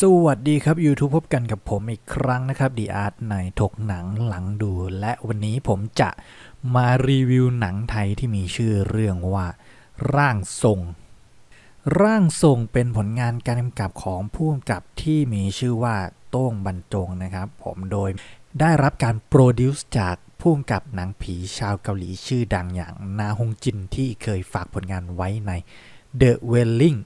สวัสดีครับ YouTube พบกันกับผมอีกครั้งนะครับดีอาร์ตในถกหนังหลังดู และวันนี้ผมจะมารีวิวหนังไทยที่มีชื่อเรื่องว่า ร่างทรง ร่างทรงเป็นผลงานการกำกับของผู้กำกับที่มีชื่อว่าโต้งบรรจงนะครับ ผมโดยได้รับการโปรดิวซ์จากผู้กำกับหนังผีชาวเกาหลีชื่อดังอย่างนาฮงจินที่เคยฝากผลงานไว้ใน The Welling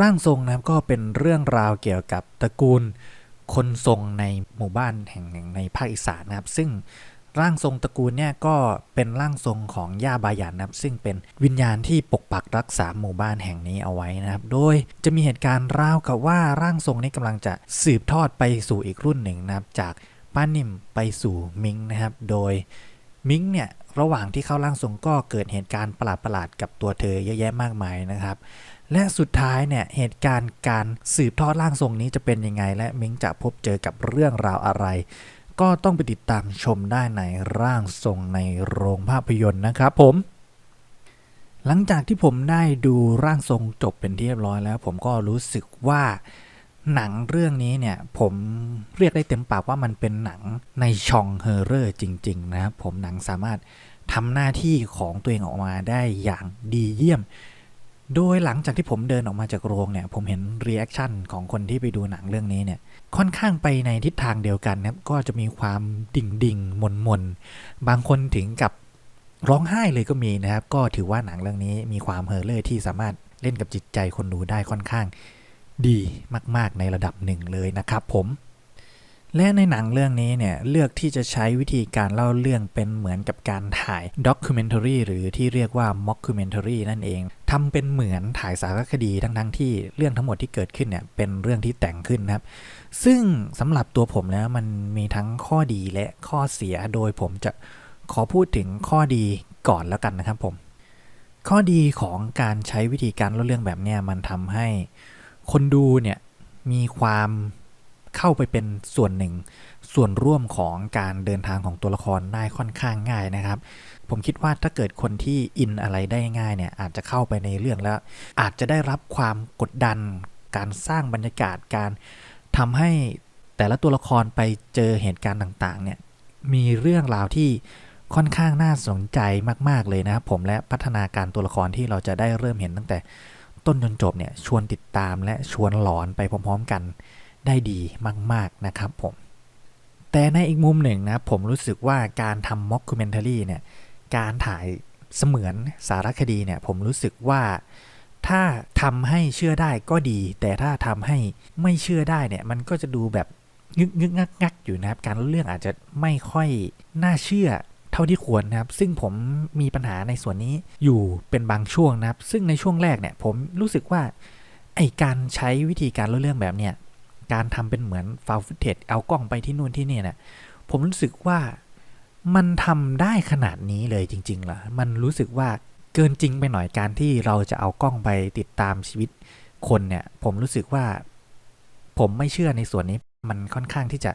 ร่างทรงนะครับก็เป็นเรื่องราวเกี่ยวกับตระกูลคนทรงในหมู่บ้านแห่งหนึ่งในภาคอีสานนะครับ ซึ่งร่างทรงตระกูลเนี่ยก็เป็นร่างทรงของย่าบายันนะครับซึ่งเป็นวิญญาณที่ปกปักรักษาหมู่บ้านแห่งนี้เอาไว้นะครับ โดยจะมีเหตุการณ์ราวกับว่าร่างทรงนี้กำลังจะสืบทอดไปสู่อีกรุ่นหนึ่งนะครับจากป้านิ่มไปสู่มิงนะครับ โดยมิงเนี่ยระหว่างที่เข้าร่างทรงก็เกิดเหตุการณ์ประหลาดๆกับตัวเธอเยอะแยะมากมายนะครับ และสุดท้ายเนี่ยเหตุการณ์การสืบทอดร่างทรงนี้จะเป็นยังไง และมิงจะพบเจอกับเรื่องราวอะไร ก็ต้องไปติดตามชมได้ในร่างทรงในโรงภาพยนตร์นะครับผมหลังจากที่ผมได้ดูร่างทรงจบเป็นที่เรียบร้อยแล้ว ผมก็รู้สึกว่าหนังเรื่องนี้เนี่ยผมเรียกได้เต็มปากว่ามันเป็นหนังในช่องเฮอร์เรอร์จริง ๆ นะครับผมหนังสามารถทำหน้าที่ของตัวเองออกมาได้อย่างดีเยี่ยม โดยหลังจากที่ผมเดินออกมาจากโรงเนี่ย ผมเห็นรีแอคชั่นของคนที่ไปดูหนังเรื่องนี้เนี่ย ค่อนข้างไปในทิศทางเดียวกันนะครับก็จะมีความดิ่งดิ่งมนมนบางคนถึงกับร้องไห้เลยก็มีนะครับ ก็ถือว่าหนังเรื่องนี้มีความเฮอร์เลอร์ที่สามารถเล่นกับจิตใจคนดูได้ค่อนข้างดีมาก ๆ ในระดับหนึ่งเลยนะครับผม และในหนังเรื่องนี้เนี่ยเลือกที่จะใช้วิธีการเล่าเรื่องเป็นเหมือนกับการถ่ายด็อกิเมนท r y หรือที่เรียกว่าม็อกคิเมนท r y นั่นเองทำเป็นเหมือนถ่ายสารคดีทั้งๆที่เรื่องทั้งหมดที่เกิดขึ้นเนี่ยเป็นเรื่องที่แต่งขึ้นนะครับ ซึ่งสำหรับตัวผมแล้วมันมีทั้งข้อดีและข้อเสียโดยผมจะขอพูดถึงข้อดีก่อนแล้วกันนะครับผม ข้อดีของการใช้วิธีการเล่าเรื่องแบบนี้มันทำให้คนดูเนี่ยมีความ เข้าไปเป็นส่วนหนึ่ง ส่วนร่วมของการเดินทางของตัวละครได้ค่อนข้างง่ายนะครับ ผมคิดว่าถ้าเกิดคนที่อินอะไรได้ง่ายเนี่ยอาจจะเข้าไปในเรื่องแล้ว อาจจะได้รับความกดดัน การสร้างบรรยากาศการทำให้แต่ละตัวละครไปเจอเหตุการณ์ต่างๆเนี่ยมีเรื่องราวที่ค่อนข้างน่าสนใจมาก ๆ เลยนะครับผมและพัฒนาการตัวละครที่เราจะได้เริ่มเห็นตั้งแต่ต้นจนจบเนี่ยชวนติดตามและชวนหลอนไปพร้อม ๆ กัน ได้ดีมาก ๆนะครับผม แต่ในอีกมุมหนึ่งนะผมรู้สึกว่าการทำม็อกคูเมนทารีเนี่ยการถ่ายเสมือนสารคดีเนี่ยผมรู้สึกว่าถ้าทำให้เชื่อได้ก็ดี แต่ถ้าทำให้ไม่เชื่อได้เนี่ย มันก็จะดูแบบงึกงึกงักงักอยู่นะครับ การเรื่องอาจจะไม่ค่อยน่าเชื่อเท่าที่ควรนะครับ ซึ่งผมมีปัญหาในส่วนนี้อยู่เป็นบางช่วงนะครับ ซึ่งในช่วงแรกเนี่ย ผมรู้สึกว่าไอการใช้วิธีการเล่าเรื่องแบบเนี้ย การทำเป็นเหมือนฟาวฟุตเทจเอากล้องไปที่นู่นที่นี่เนี่ยผมรู้สึกว่ามันทำได้ขนาดนี้เลยจริงๆเหรอมันรู้สึกว่าเกินจริงไปหน่อยการที่เราจะเอากล้องไปติดตามชีวิตคนเนี่ย ผมรู้สึกว่า ผมไม่เชื่อในส่วนนี้ มันค่อนข้างที่จะ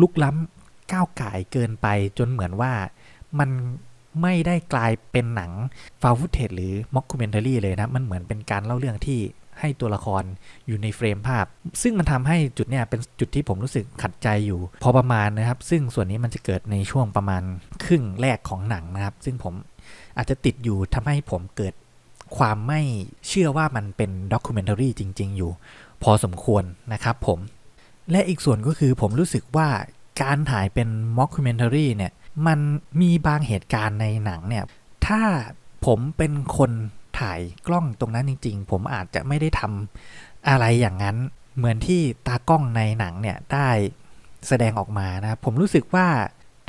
ลุกล้ำก้าวไก่เกินไปจนเหมือนว่ามันไม่ได้กลายเป็นหนังฟาวฟุตเทจหรือม็อกคูเมนเทารีเลยนะ มันเหมือนเป็นการเล่าเรื่องที่ ให้ตัวละครอยู่ในเฟรมภาพ ซึ่งมันทำให้จุดเนี้ยเป็นจุดที่ผมรู้สึกขัดใจอยู่ พอประมาณนะครับ ซึ่งส่วนนี้มันจะเกิดในช่วงประมาณครึ่งแรกของหนังนะครับ ซึ่งผมอาจจะติดอยู่ทำให้ผมเกิดความไม่เชื่อว่ามันเป็นด็อกิเมนทารีจริง ๆ อยู่ พอสมควรนะครับผม และอีกส่วนก็คือผมรู้สึกว่าการถ่ายเป็นม็อกคิเมนทารีเนี่ย มันมีบางเหตุการณ์ในหนังเนี่ย ถ้าผมเป็นคน ถ่ายกล้องตรงนั้นจริง ๆ ผมอาจจะไม่ได้ทำอะไรอย่างนั้น เหมือนที่ตากล้องในหนังเนี่ยได้แสดงออกมานะผมรู้สึกว่า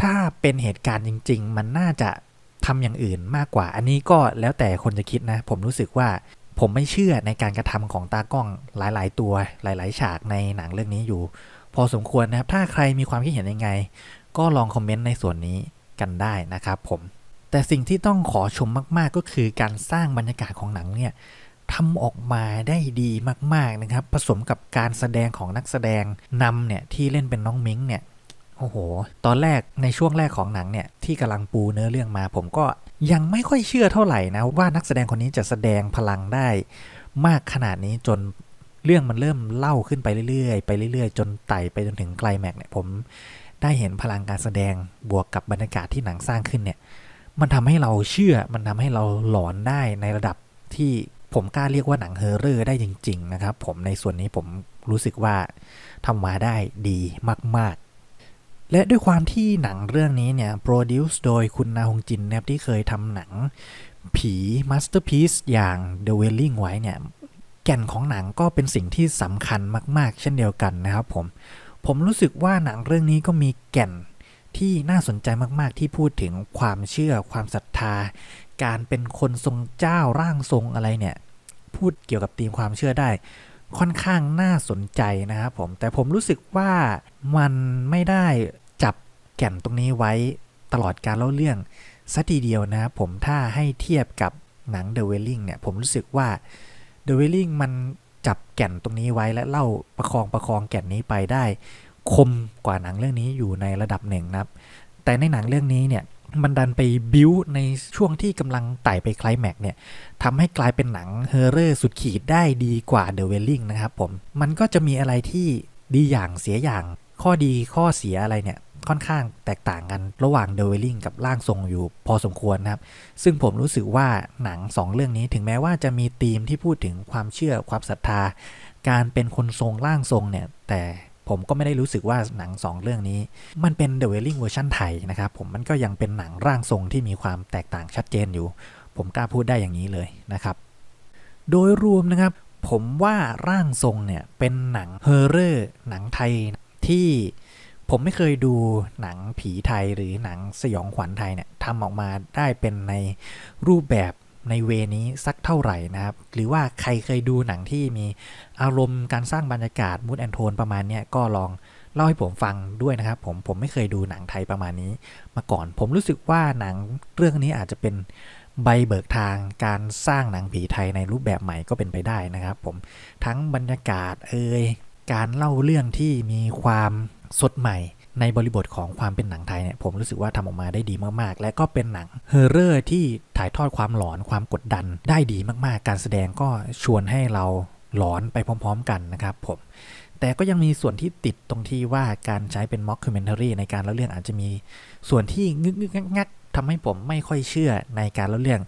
ถ้าเป็นเหตุการณ์จริง ๆ มันน่าจะทำอย่างอื่นมากกว่า อันนี้ก็แล้วแต่คนจะคิดนะ ผมรู้สึกว่าผมไม่เชื่อในการกระทำของตากล้องหลาย ๆ ตัวหลาย ๆ ฉากในหนังเรื่องนี้อยู่ พอสมควรนะครับ ถ้าใครมีความคิดเห็นยังไง ก็ลองคอมเมนต์ในส่วนนี้กันได้นะครับผม แต่สิ่งที่ต้องขอชมมาก ๆ ก็คือการสร้างบรรยากาศของหนังเนี่ยทำออกมาได้ดีมาก ๆ นะครับ ผสมกับการแสดงของนักแสดงนำเนี่ยที่เล่นเป็นน้องมิงเนี่ยโอ้โห ตอนแรกในช่วงแรกของหนังเนี่ยที่กำลังปูเนื้อเรื่องมา ผมก็ยังไม่ค่อยเชื่อเท่าไหร่นะว่านักแสดงคนนี้จะแสดงพลังได้ มากขนาดนี้จนเรื่องมันเริ่มเล่าขึ้นไปเรื่อยๆ ไปเรื่อยๆ จนไต่ไปจนถึงไกลแม็กเนี่ยผมได้เห็นพลังการแสดงบวกกับบรรยากาศที่หนังสร้างขึ้นเนี่ย มันทำให้เราเชื่อ มันทำให้เราหลอนได้ในระดับที่ผมกล้าเรียกว่าหนังเฮอร์เรอร์ได้จริง ๆ นะครับ ผมในส่วนนี้ผมรู้สึกว่าทำมาได้ดีมาก ๆ และด้วยความที่หนังเรื่องนี้เนี่ยโปรดิวส์โดยคุณนาฮงจินนะครับที่เคยทำหนังผีมาสเตอร์พี e อย่าง The Wailing ไว้เนี่ยแก่นของหนังก็เป็นสิ่งที่สำคัญมาก ๆ เช่นเดียวกันนะครับผม ผมรู้สึกว่าหนังเรื่องนี้ก็มีแก่น ที่น่าสนใจมากๆที่พูดถึงความเชื่อความศรัทธา การเป็นคนทรงเจ้าร่างทรงอะไรเนี่ย พูดเกี่ยวกับธีมความเชื่อได้ ค่อนข้างน่าสนใจนะครับผม แต่ผมรู้สึกว่ามันไม่ได้จับแก่นตรงนี้ไว้ตลอดการเล่าเรื่องสัทีเดียวนะครับผมถ้าให้เทียบกับหนัง The Wailing เนี่ยผมรู้สึกว่า The Wailing มันจับแก่นตรงนี้ไว้และเล่าประคองประคองแก่นนี้ไปได้ คมกว่าหนังเรื่องนี้อยู่ในระดับหนึ่งนะครับ แต่ในหนังเรื่องนี้เนี่ยมันดันไปบิวในช่วงที่กำลังไต่ไปไคลแม็กเนี่ยทำให้กลายเป็นหนังเฮอร์เรอร์สุดขีดได้ดีกว่า The Wailing นะครับผม มันก็จะมีอะไรที่ดีอย่างเสียอย่าง ข้อดีข้อเสียอะไรเนี่ยค่อนข้างแตกต่างกันระหว่าง The Wailing กับร่างทรงอยู่พอสมควรนะครับ ซึ่งผมรู้สึกว่าหนังสองเรื่องนี้ถึงแม้ว่าจะมีธีมที่พูดถึงความเชื่อความศรัทธา การเป็นคนทรงร่างทรงเนี่ยแต่ ผมก็ไม่ได้รู้สึกว่าหนัง 2 เรื่องนี้ มันเป็น The Wailing เวอร์ชันไทยนะครับผมมันก็ยังเป็นหนังร่างทรงที่มีความแตกต่างชัดเจนอยู่ ผมกล้าพูดได้อย่างนี้เลยนะครับ โดยรวมนะครับ ผมว่าร่างทรงเนี่ยเป็นหนังเฮอร์เรอร์หนังไทยที่ผมไม่เคยดูหนังผีไทยหรือหนังสยองขวัญไทยเนี่ยทำออกมาได้เป็นในรูปแบบ ในเวนี้สักเท่าไหร่นะครับ หรือว่าใครเคยดูหนังที่มีอารมณ์การสร้างบรรยากาศมูดแอนโทนประมาณนี้ก็ลองเล่าให้ผมฟังด้วยนะครับ ผมผมไม่เคยดูหนังไทยประมาณนี้ มาก่อนผมรู้สึกว่าหนังเรื่องนี้อาจจะเป็นใบเบิกทางการสร้างหนังผีไทยในรูปแบบใหม่ก็เป็นไปได้นะครับ ผมทั้งบรรยากาศเอ่ยการเล่าเรื่องที่มีความสดใหม่ ในบริบทของความเป็นหนังไทยเนี่ยผมรู้สึกว่าทำออกมาได้ดีมากๆ และก็เป็นหนังเฮอร์เรอร์ที่ถ่ายทอดความหลอนความกดดันได้ดีมากๆ การแสดงก็ชวนให้เราหลอนไปพร้อม ๆ กันนะครับผมแต่ก็ยังมีส่วนที่ติดตรงที่ว่าการใช้เป็นม็อกคิเมนทารีในการเล่าเรื่องอาจจะมีส่วนที่งึกงึกงักงักทำให้ผมไม่ค่อยเชื่อในการเล่าเรื่อง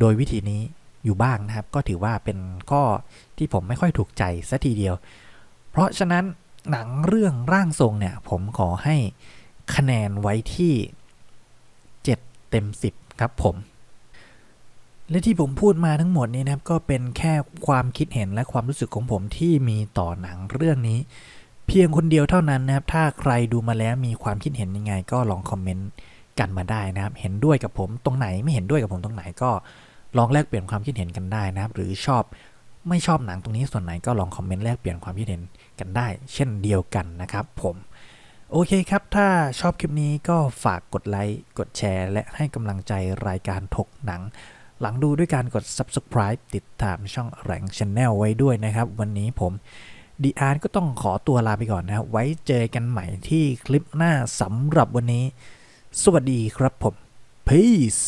โดยวิธีนี้อยู่บ้างนะครับ ก็ถือว่าเป็นข้อที่ผมไม่ค่อยถูกใจสัทีเดียว เพราะฉะนั้น หนังเรื่องร่างทรงเนี่ย ผมขอให้คะแนนไว้ที่ 7 เต็ม 10 ครับผม และที่ผมพูดมาทั้งหมดนี้นะครับ ก็เป็นแค่ความคิดเห็นและความรู้สึกของผมที่มีต่อหนังเรื่องนี้ เพียงคนเดียวเท่านั้นนะครับ ถ้าใครดูมาแล้วมีความคิดเห็นยังไง ก็ลองคอมเมนต์กันมาได้นะครับ เห็นด้วยกับผมตรงไหนไม่เห็นด้วยกับผมตรงไหนก็ลองแลกเปลี่ยนความคิดเห็นกันได้นะครับ หรือชอบ ไม่ชอบหนังตรงนี้ส่วนไหนก็ลองคอมเมนต์แลกเปลี่ยนความคิดเห็นกันได้ เช่นเดียวกันนะครับ ผมโอเคครับ ถ้าชอบคลิปนี้ก็ฝากกดไลค์ กดแชร์ และให้กำลังใจรายการถกหนัง หลังดูด้วยการกด subscribe ติดตามช่องแรงช n แนลไว้ด้วยนะครับ วันนี้ผมดีอาร์ก็ต้องขอตัวลาไปก่อนนะครับ ไว้เจอกันใหม่ที่คลิปหน้าสำหรับวันนี้ สวัสดีครับผม peace